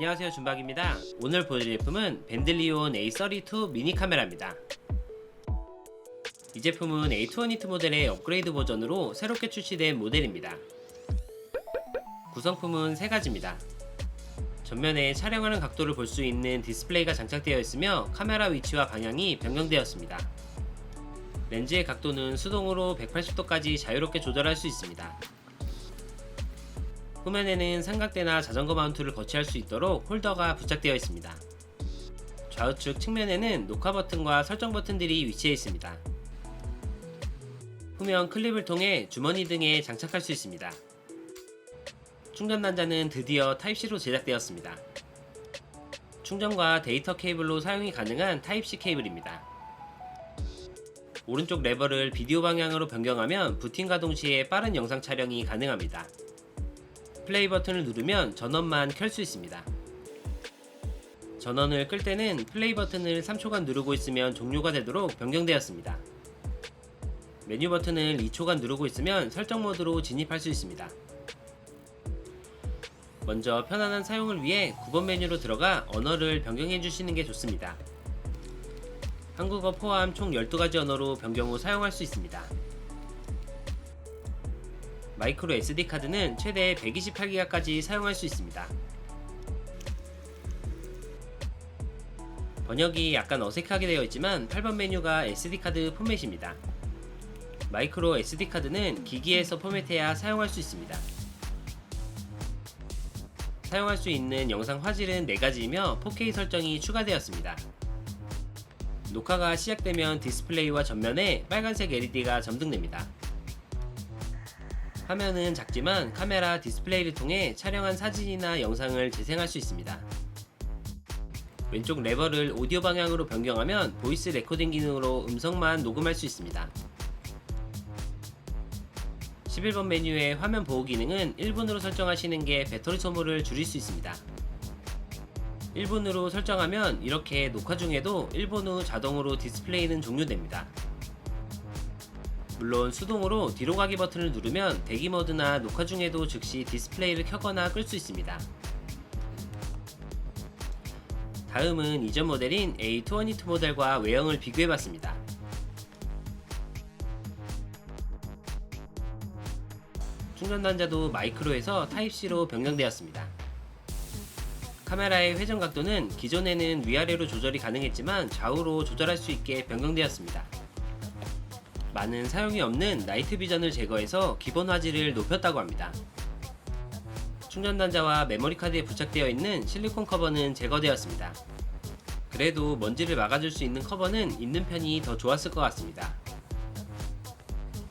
안녕하세요 준박입니다. 오늘 보여드릴 제품은 벤들리온 A32 미니 카메라입니다. 이 제품은 A212 모델의 업그레이드 버전으로 새롭게 출시된 모델입니다. 구성품은 세 가지입니다. 전면에 촬영하는 각도를 볼 수 있는 디스플레이가 장착되어 있으며 카메라 위치와 방향이 변경되었습니다. 렌즈의 각도는 수동으로 180도까지 자유롭게 조절할 수 있습니다 후면에는 삼각대나 자전거 마운트를 거치할 수 있도록 홀더가 부착되어 있습니다. 좌우측 측면에는 녹화 버튼과 설정 버튼들이 위치해 있습니다. 후면 클립을 통해 주머니 등에 장착할 수 있습니다. 충전 단자는 드디어 타입C로 제작되었습니다. 충전과 데이터 케이블로 사용이 가능한 타입C 케이블입니다. 오른쪽 레버를 비디오 방향으로 변경하면 부팅과 동시에 빠른 영상 촬영이 가능합니다. 플레이 버튼을 누르면 전원만 켤 수 있습니다. 전원을 끌 때는 플레이 버튼을 3초간 누르고 있으면 종료가 되도록 변경되었습니다. 메뉴 버튼을 2초간 누르고 있으면 설정 모드로 진입할 수 있습니다. 먼저 편안한 사용을 위해 9번 메뉴로 들어가 언어를 변경해 주시는 게 좋습니다. 한국어 포함 총 12가지 언어로 변경 후 사용할 수 있습니다. 마이크로 SD 카드는 최대 128기가까지 사용할 수 있습니다. 번역이 약간 어색하게 되어 있지만 8번 메뉴가 SD 카드 포맷입니다. 마이크로 SD 카드는 기기에서 포맷해야 사용할 수 있습니다. 사용할 수 있는 영상 화질은 4가지이며 4K 설정이 추가되었습니다. 녹화가 시작되면 디스플레이와 전면에 빨간색 LED가 점등됩니다. 화면은 작지만 카메라 디스플레이를 통해 촬영한 사진이나 영상을 재생할 수 있습니다. 왼쪽 레버를 오디오 방향으로 변경하면 보이스 레코딩 기능으로 음성만 녹음할 수 있습니다. 11번 메뉴의 화면 보호 기능은 1분으로 설정하시는 게 배터리 소모를 줄일 수 있습니다. 1분으로 설정하면 이렇게 녹화 중에도 1분 후 자동으로 디스플레이는 종료됩니다. 물론 수동으로 뒤로 가기 버튼을 누르면 대기 모드나 녹화 중에도 즉시 디스플레이를 켜거나 끌 수 있습니다. 다음은 이전 모델인 A212 모델과 외형을 비교해봤습니다. 충전 단자도 마이크로에서 타입C로 변경되었습니다. 카메라의 회전 각도는 기존에는 위아래로 조절이 가능했지만 좌우로 조절할 수 있게 변경되었습니다. 많은 사용이 없는 나이트 비전을 제거해서 기본 화질을 높였다고 합니다. 충전 단자와 메모리 카드에 부착되어 있는 실리콘 커버는 제거되었습니다. 그래도 먼지를 막아줄 수 있는 커버는 있는 편이 더 좋았을 것 같습니다.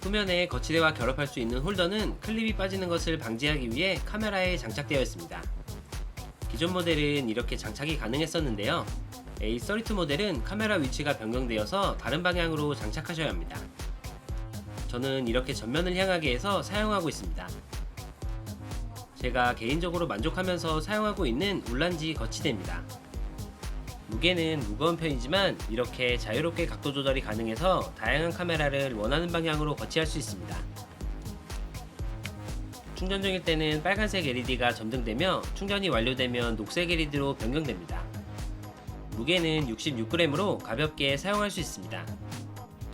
후면에 거치대와 결합할 수 있는 홀더는 클립이 빠지는 것을 방지하기 위해 카메라에 장착되어 있습니다. 기존 모델은 이렇게 장착이 가능했었는데요. A32 모델은 카메라 위치가 변경되어서 다른 방향으로 장착하셔야 합니다. 저는 이렇게 전면을 향하게 해서 사용하고 있습니다. 제가 개인적으로 만족하면서 사용하고 있는 울란지 거치대입니다. 무게는 무거운 편이지만 이렇게 자유롭게 각도 조절이 가능해서 다양한 카메라를 원하는 방향으로 거치할 수 있습니다. 충전 중일 때는 빨간색 LED가 점등되며 충전이 완료되면 녹색 LED로 변경됩니다. 무게는 66g으로 가볍게 사용할 수 있습니다.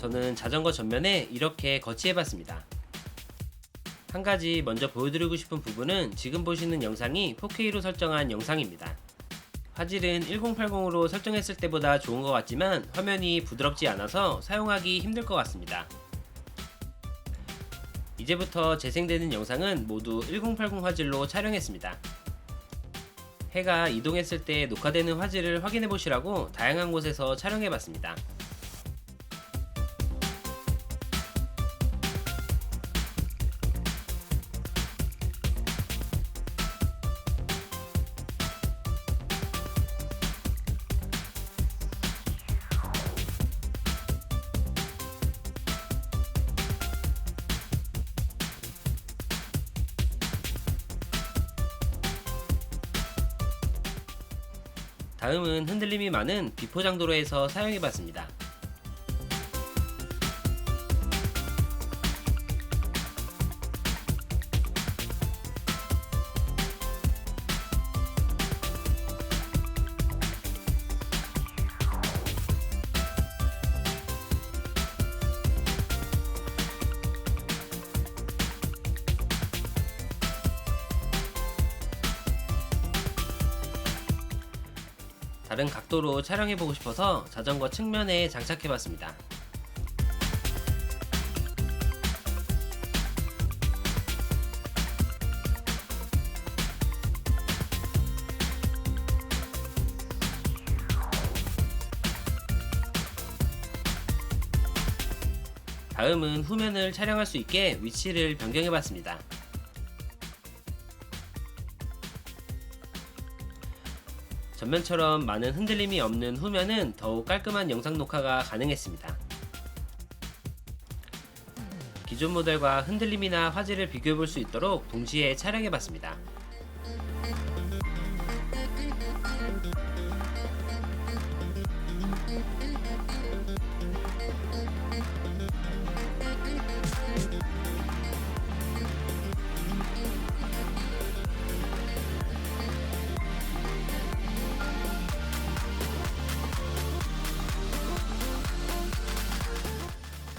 저는 자전거 전면에 이렇게 거치해봤습니다. 한 가지 먼저 보여드리고 싶은 부분은 지금 보시는 영상이 4K로 설정한 영상입니다. 화질은 1080으로 설정했을 때보다 좋은 것 같지만 화면이 부드럽지 않아서 사용하기 힘들 것 같습니다. 이제부터 재생되는 영상은 모두 1080 화질로 촬영했습니다. 해가 이동했을 때 녹화되는 화질을 확인해 보시라고 다양한 곳에서 촬영해 봤습니다. 다음은 흔들림이 많은 비포장도로에서 사용해 봤습니다. 다른 각도로 촬영해보고 싶어서 자전거 측면에 장착해봤습니다. 다음은 후면을 촬영할 수 있게 위치를 변경해봤습니다. 전면처럼 많은 흔들림이 없는 후면은 더욱 깔끔한 영상 녹화가 가능했습니다. 기존 모델과 흔들림이나 화질을 비교해 볼 수 있도록 동시에 촬영해 봤습니다.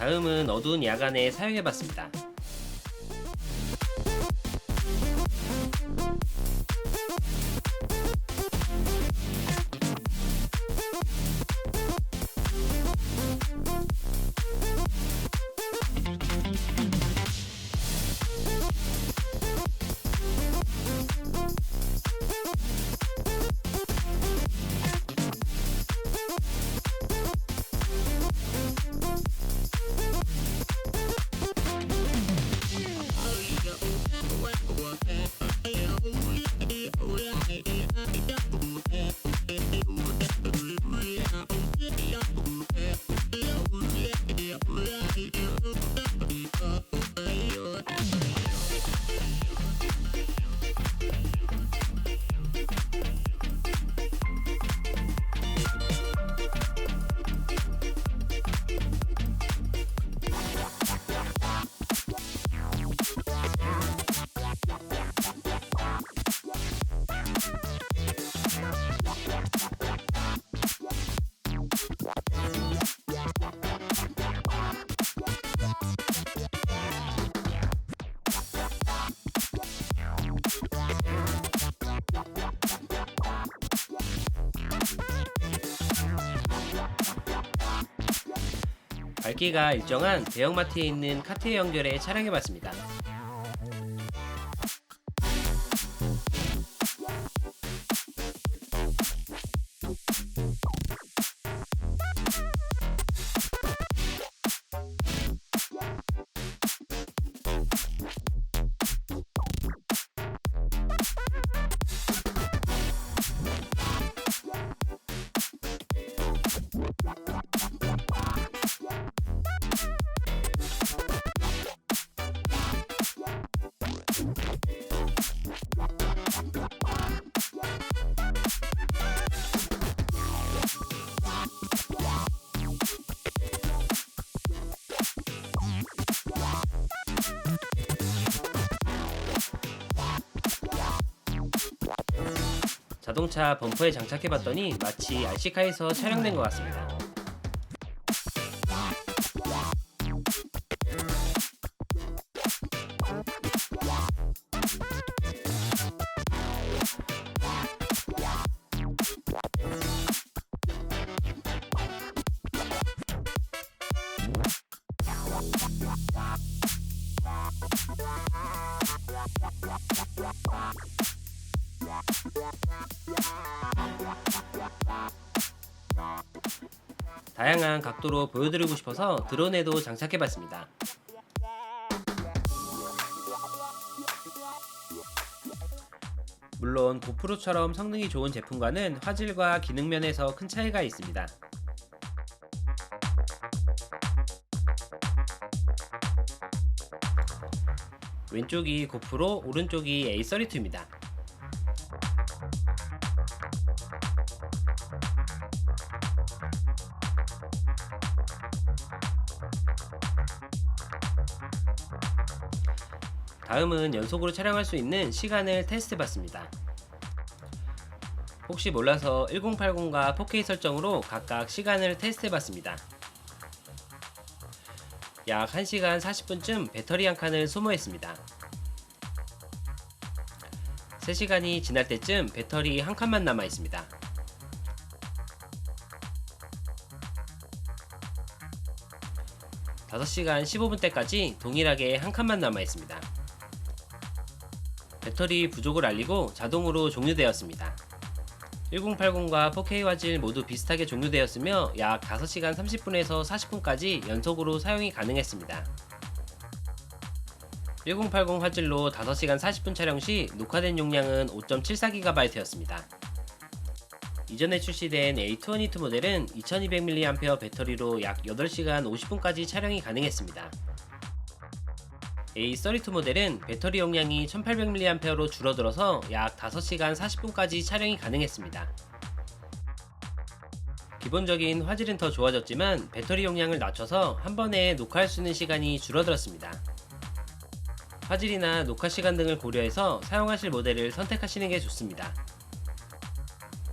다음은 어두운 야간에 사용해 봤습니다. 밝기가 일정한 대형마트에 있는 카트에 연결해 촬영해 봤습니다. 자동차 범퍼에 장착해 봤더니 마치 RC카에서 촬영된 것 같습니다. 다양한 각도로 보여드리고 싶어서 드론에도 장착해 봤습니다. 물론 고프로처럼 성능이 좋은 제품과는 화질과 기능 면에서 큰 차이가 있습니다. 왼쪽이 고프로, 오른쪽이 A32입니다. 다음은 연속으로 촬영할 수 있는 시간을 테스트 해봤습니다. 혹시 몰라서 1080과 4K 설정으로 각각 시간을 테스트 해봤습니다. 약 1시간 40분쯤 배터리 한 칸을 소모했습니다. 3시간이 지날 때쯤 배터리 한 칸만 남아 있습니다. 5시간 15분 때까지 동일하게 한 칸만 남아 있습니다. 배터리 부족을 알리고 자동으로 종료되었습니다. 1080과 4K 화질 모두 비슷하게 종료되었으며 약 5시간 30분에서 40분까지 연속으로 사용이 가능했습니다. 1080 화질로 5시간 40분 촬영 시 녹화된 용량은 5.74GB였습니다. 이전에 출시된 A212 모델은 2200mAh 배터리로 약 8시간 50분까지 촬영이 가능했습니다. A32 모델은 배터리 용량이 1800mAh로 줄어들어서 약 5시간 40분까지 촬영이 가능했습니다. 기본적인 화질은 더 좋아졌지만 배터리 용량을 낮춰서 한 번에 녹화할 수 있는 시간이 줄어들었습니다. 화질이나 녹화 시간 등을 고려해서 사용하실 모델을 선택하시는 게 좋습니다.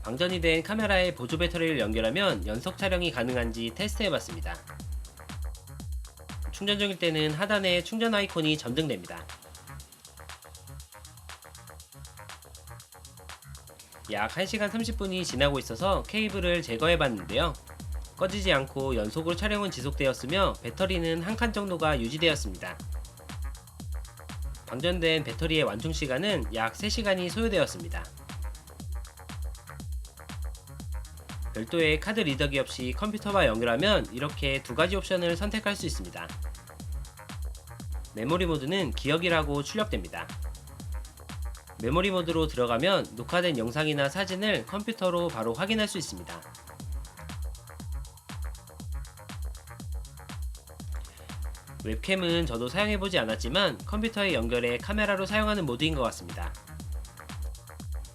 방전이 된 카메라에 보조 배터리를 연결하면 연속 촬영이 가능한지 테스트해봤습니다. 충전 중일 때는 하단에 충전 아이콘이 점등됩니다. 약 1시간 30분이 지나고 있어서 케이블을 제거해 봤는데요. 꺼지지 않고 연속으로 촬영은 지속되었으며 배터리는 한 칸 정도가 유지되었습니다. 방전된 배터리의 완충 시간은 약 3시간이 소요되었습니다. 별도의 카드 리더기 없이 컴퓨터와 연결하면 이렇게 두 가지 옵션을 선택할 수 있습니다. 메모리 모드는 기억이라고 출력됩니다. 메모리 모드로 들어가면 녹화된 영상이나 사진을 컴퓨터로 바로 확인할 수 있습니다. 웹캠은 저도 사용해보지 않았지만 컴퓨터에 연결해 카메라로 사용하는 모드인 것 같습니다.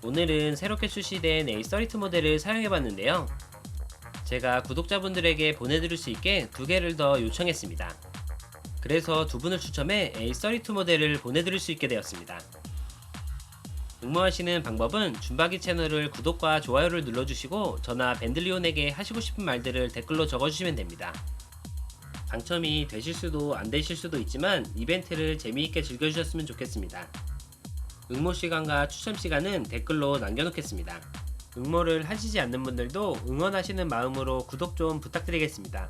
오늘은 새롭게 출시된 A32 모델을 사용해봤는데요. 제가 구독자분들에게 보내드릴 수 있게 두 개를 더 요청했습니다. 그래서 두 분을 추첨해 A32 모델을 보내드릴 수 있게 되었습니다. 응모하시는 방법은 준박이 채널을 구독과 좋아요를 눌러주시고 저나 밴들리온에게 하시고 싶은 말들을 댓글로 적어주시면 됩니다. 당첨이 되실 수도 안 되실 수도 있지만 이벤트를 재미있게 즐겨주셨으면 좋겠습니다. 응모 시간과 추첨 시간은 댓글로 남겨놓겠습니다. 응모를 하시지 않는 분들도 응원하시는 마음으로 구독 좀 부탁드리겠습니다.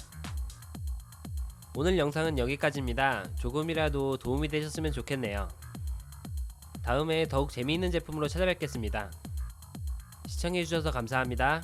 오늘 영상은 여기까지입니다. 조금이라도 도움이 되셨으면 좋겠네요. 다음에 더욱 재미있는 제품으로 찾아뵙겠습니다. 시청해주셔서 감사합니다.